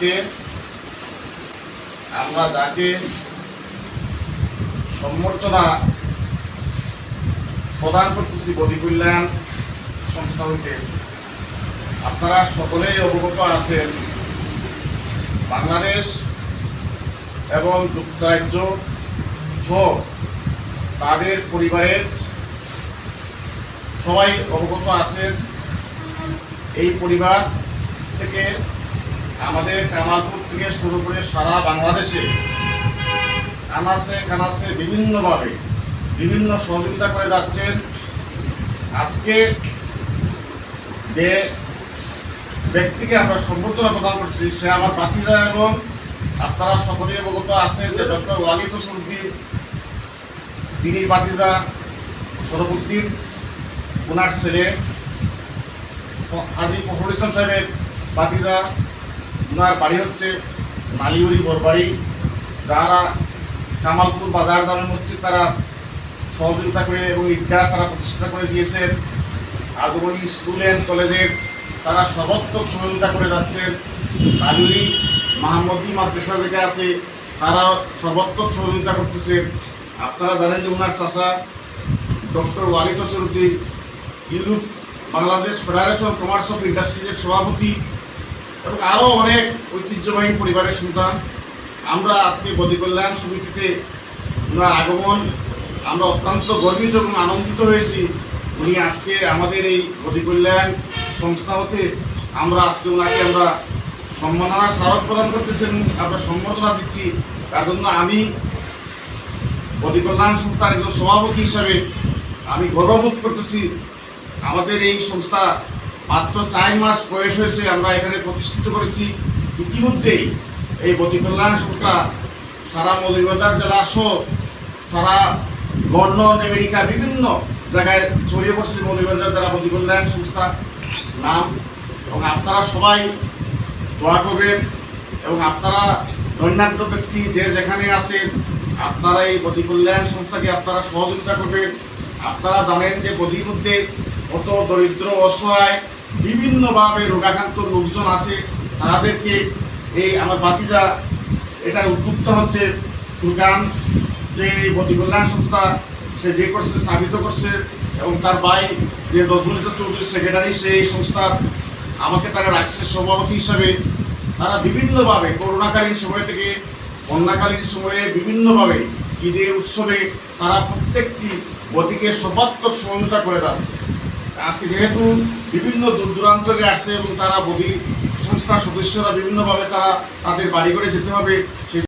আজকে আমরা যাকে সম্বর্ধনা প্রদান করতেছি বডি কল্যাণ সংস্থা হইতে আপনারা সকলেই অবগত আছেন, বাংলাদেশ এবং যুক্তরাজ্য সহ তাদের পরিবারের সবাই অবগত আছেন। এই পরিবার থেকে আমাদের কামালপুর থেকে শুরু করে সারা বাংলাদেশে কানাসে কানাসে বিভিন্নভাবে বিভিন্ন সহযোগিতা করে যাচ্ছেন। আজকে যে ব্যক্তিকে আমরা সম্বর্ধনা প্রদান করছি, সে আমার বাতিদা এবং আপনারা সকলেই অবগত আছেন যে ডক্টর ওয়ালিদ সুরদ্দি তিনি বাতিদা সরফুদ্দিন ওনার ছেলে। হাজি ফখরুল ইসলাম সাহেবের বাতিজা ওনার বাড়ি হচ্ছে নালিউরি বরবাড়ি যারা কামালপুর বাজার দামে মসজিদ তারা সহযোগিতা করে এবং ঈদগাহ তারা প্রতিষ্ঠা করে দিয়েছেন। আদমনী স্কুল অ্যান্ড কলেজের তারা সর্বাত্মক সহযোগিতা করে যাচ্ছেন। নালিউরি মাহমুদি মাদ্রাসা যেটা আছে, তারা সর্বাত্মক সহযোগিতা করতেছে। আপনারা জানেন যে ওনার চাষা doctor Walid Hosruddin Europe Bangladesh federation commerce of ইন্ডাস্ট্রিজের সভাপতি। এবং আরও অনেক ঐতিহ্যবাহী পরিবারের সন্তান। আমরা আজকে বদি কল্যাণ সমিতিতে ওনার আগমন, আমরা অত্যন্ত গর্বিত এবং আনন্দিত হয়েছি। উনি আজকে আমাদের এই বদি কল্যাণ সংস্থা হতে আমরা আজকে ওনাকে আমরা সম্মাননা স্মারক প্রদান করতেছেন, আমরা সম্বর্ধনা দিচ্ছি। তার জন্য আমি বদি কল্যাণ সংস্থার একজন সভাপতি হিসাবে আমি গর্ববোধ করতেছি। আমাদের এই সংস্থা মাত্র চার মাস বয়স হয়েছে, আমরা এখানে প্রতিষ্ঠিত করেছি। ইতিমধ্যেই এই বদি কল্যাণ সংস্থা সারা মৌলভীবাজার জেলা সহ সারা লন্ডন, আমেরিকা, বিভিন্ন জায়গায় ছড়িয়ে পড়ছে মৌলভীবাজার জেলা বদি কল্যাণ সংস্থা নাম। এবং আপনারা সবাই দোয়া করবেন এবং আপনারা দৈন্যান্য ব্যক্তি যে যেখানে আছেন, আপনারা এই বদি কল্যাণ সংস্থাকে আপনারা সহযোগিতা করবেন। আপনারা জানেন যে বদির মধ্যে কত দরিদ্র অসহায় বিভিন্নভাবে রোগাক্রান্ত লোকজন আছে তাদেরকে এই আমার বাতিজা এটার উদ্যোক্তা হচ্ছে ফুরকান যে এই কল্যাণ সংস্থা, সে যে করছে, স্থাপিত করছে, এবং তার ভাই যে নজরুল ইসলাম চৌধুরী সেক্রেটারি সেই সংস্থার আমাকে তারা রাখছে সভাপতি হিসাবে। তারা বিভিন্নভাবে করোনাকালীন সময় থেকে বন্যাকালীন সময়ে বিভিন্নভাবে ঈদের উৎসবে তারা প্রত্যেকটি বদিকে সর্বাত্মক সহযোগিতা করে যাচ্ছে আজকে যেহেতু বিভিন্ন দূর দূরান্ত থেকে আসছে এবং তারা বহি সংস্থার সদস্যরা বিভিন্নভাবে তারা তাদের বাড়ি করে যেতে হবে